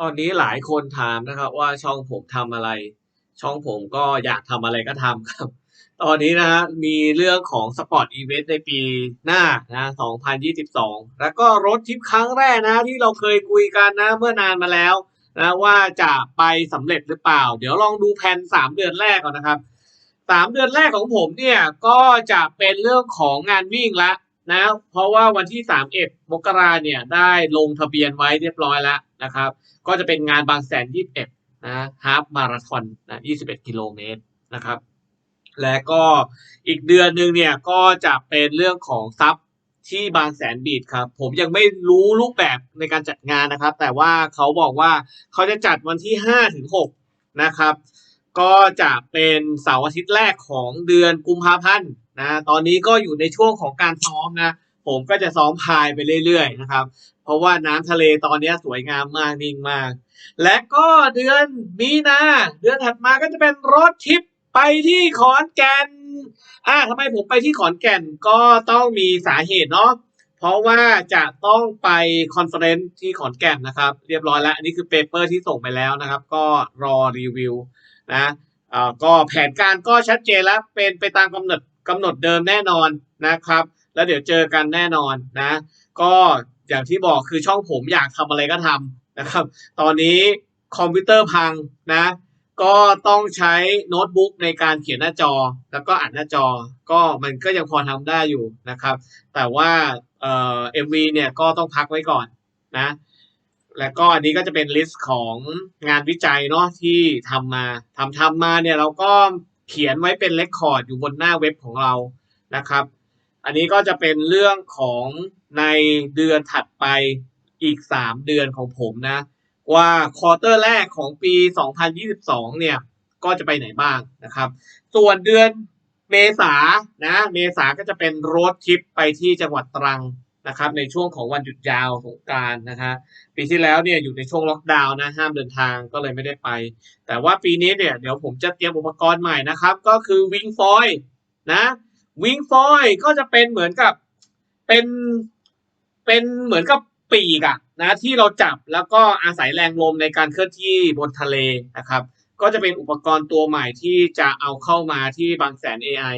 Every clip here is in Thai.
ตอนนี้หลายคนถามนะครับว่าช่องผมทำอะไร ช่องผมก็อยากทำอะไรก็ทำครับ ตอนนี้นะฮะมีเรื่องของสปอร์ตอีเวนต์ในปีหน้านะ2022 แล้วก็รถทริปครั้งแรกนะที่เราเคยคุยกันนะเมื่อนานมาแล้วนะว่าจะไปสำเร็จหรือเปล่า เดี๋ยวลองดูแผน3 เดือนแรกก่อนนะครับสามเดือนแรกของผมเนี่ยก็จะเป็นเรื่องของงานวิ่งละ นะเพราะว่าวันที่ 31มกราเนี่ยได้ลงทะเบียนไว้เรียบร้อยแล้วนะครับ ก็จะเป็นงานบางแสน21นะฮาฟมาราธอนนะ21 กิโลเมตรนะครับ และก็อีกเดือนหนึ่งเนี่ยก็จะเป็นเรื่องของซับที่บางแสนบีดครับ ผมยังไม่รู้รูปแบบในการจัดงานนะครับ แต่ว่าเขาบอกว่าเขาจะจัดวันที่5ถึง6นะครับ ก็จะเป็นเสาร์อาทิตย์แรกของเดือนกุมภาพันธ์ นะตอนนี้ก็อยู่ในช่วงของการซ้อมนะ ผมก็จะซ้อมพายไปเรื่อยๆนะครับ เพราะว่าน้ำทะเลตอนนี้สวยงามมากนิ่งมาก และก็เดือนมีนาเดือนถัดมาก็จะเป็นรถทริปไปที่ขอนแก่นอ่าทำไมผมไปที่ขอนแก่นก็ต้องมีสาเหตุเนาะเพราะว่าจะต้องไปคอนเฟอเรนซ์ที่ขอนแก่นนะครับ เรียบร้อยแล้ว อันนี้คือเปเปอร์ที่ส่งไปแล้วนะครับ ก็รอรีวิวนะอ่าก็แผนการก็ชัดเจนแล้วเป็นไปตามกำหนด กำหนดเดิมแน่นอนนะครับ แล้วเดี๋ยวเจอกันแน่นอนนะ ก็อย่างที่บอกคือช่องผมอยากทำอะไรก็ทำนะครับ ตอนนี้คอมพิวเตอร์พังนะ ก็ต้องใช้โน้ตบุ๊กในการเขียนหน้าจอ แล้วก็อ่านหน้าจอ ก็มันก็ยังพอทำได้อยู่นะครับ แต่ว่าเอ่อ MV เนี่ยก็ต้องพักไว้ก่อนนะ แล้วก็อันนี้ก็จะเป็นลิสต์ของงานวิจัยเนาะที่ทำมาทำทำมาเนี่ยเราก็ เขียนไว้เป็นเรคคอร์ดอยู่บนหน้าเว็บของเรานะครับ อันนี้ก็จะเป็นเรื่องของในเดือนถัดไปอีก 3 เดือนของผมนะ ว่าควอเตอร์แรกของปี 2022 เนี่ย ก็จะไปไหนบ้างนะครับ ส่วนเดือนเมษานะ เมษาก็จะเป็นรดทริปไปที่จังหวัดตรัง นะครับในช่วงของวันหยุดยาวสงการนะฮะปีที่แล้วเนี่ยอยู่ในช่วงล็อกดาวน์นะห้ามเดินทางก็เลยไม่ได้ไป แต่ว่าปีนี้เนี่ยเดี๋ยวผมจะเตรียมอุปกรณ์ใหม่นะครับ ก็คือวิงฟอยนะวิงฟอยก็จะเป็นเหมือนกับเป็นเป็นเหมือนกับปีกอะนะที่เราจับแล้วก็อาศัยแรงลมในการเคลื่อนที่บนทะเลนะครับ ก็จะเป็นอุปกรณ์ตัวใหม่ที่จะเอาเข้ามาที่บางแสน AI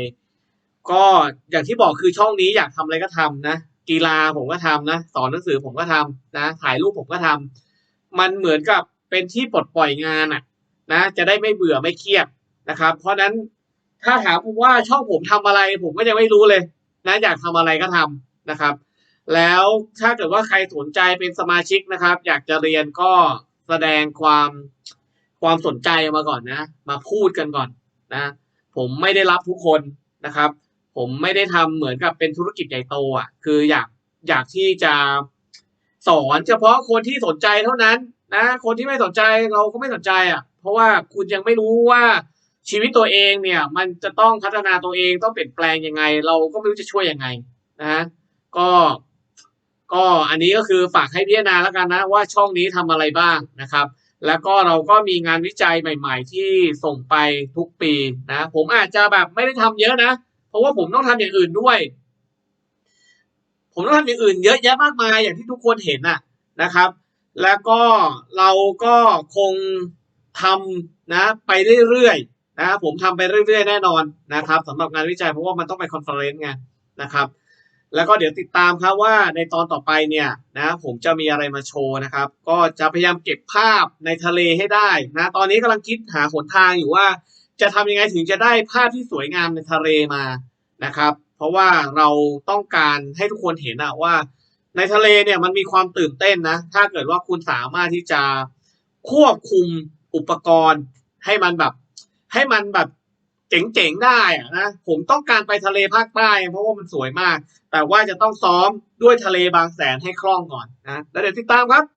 ก็อย่างที่บอกคือช่องนี้อยากทำอะไรก็ทำนะ กีฬาผมก็ทำนะสอนหนังสือผมก็ทำนะถ่ายรูปผมก็ทำมันเหมือนกับเป็นที่ปลดปล่อยงานอะนะจะได้ไม่เบื่อไม่เครียดนะครับ เพราะฉะนั้นถ้าถามผมว่าช่องผมทำอะไร ผมก็ยังไม่รู้เลยนะอยากทำอะไรก็ทำนะครับ แล้วถ้าเกิดว่าใครสนใจเป็นสมาชิกนะครับ อยากจะเรียนก็แสดงความความสนใจมาก่อนนะ มาพูดกันก่อนนะ ผมไม่ได้รับทุกคนนะครับ ผมไม่ได้ทำเหมือนกับเป็นธุรกิจใหญ่โตอะ คืออยากอยากที่จะสอนเฉพาะคนที่สนใจเท่านั้นนะ คนที่ไม่สนใจเราก็ไม่สนใจอะ เพราะว่าคุณยังไม่รู้ว่าชีวิตตัวเองเนี่ย มันจะต้องพัฒนาตัวเองต้องเปลี่ยนแปลงยังไง เราก็ไม่รู้จะช่วยยังไงนะก็ก็อันนี้ก็คือฝากให้พิจารณาแล้วกันนะว่าช่องนี้ทำอะไรบ้างนะครับ แล้วก็เราก็มีงานวิจัยใหม่ ๆ ที่ส่งไปทุกปีนะ ผมอาจจะแบบไม่ได้ทำเยอะนะ เพราะว่าผมต้องทำอย่างอื่นด้วย ผมต้องทำอย่างอื่น เยอะแยะมากมายอย่างที่ทุกคนเห็นน่ะนะครับ แล้วก็เราก็คงทำนะไปเรื่อยๆนะผมทำไปเรื่อยๆ แน่นอนนะครับสำหรับงานวิจัยเพราะว่ามันต้องไปคอนเฟอเรนซ์ไงนะครับ แล้วก็เดี๋ยวติดตามครับว่าในตอนต่อไปเนี่ยนะผมจะมีอะไรมาโชว์นะครับ ก็จะพยายามเก็บภาพในทะเลให้ได้นะตอนนี้กำลังคิดหาหนทางอยู่ว่า จะทำยังไงถึงจะได้ภาพที่สวยงามในทะเลมานะครับ เพราะว่าเราต้องการให้ทุกคนเห็นอะว่า ในทะเลเนี่ยมันมีความตื่นเต้นนะ ถ้าเกิดว่าคุณสามารถที่จะควบคุมอุปกรณ์ ให้มันแบบ ให้มันแบบเจ๋งๆได้อะนะผมต้องการไปทะเลภาคใต้ เพราะว่ามันสวยมาก แต่ว่าจะต้องซ้อมด้วยทะเลบางแสนให้คล่องก่อนนะแล้วเดี๋ยวติดตามครับ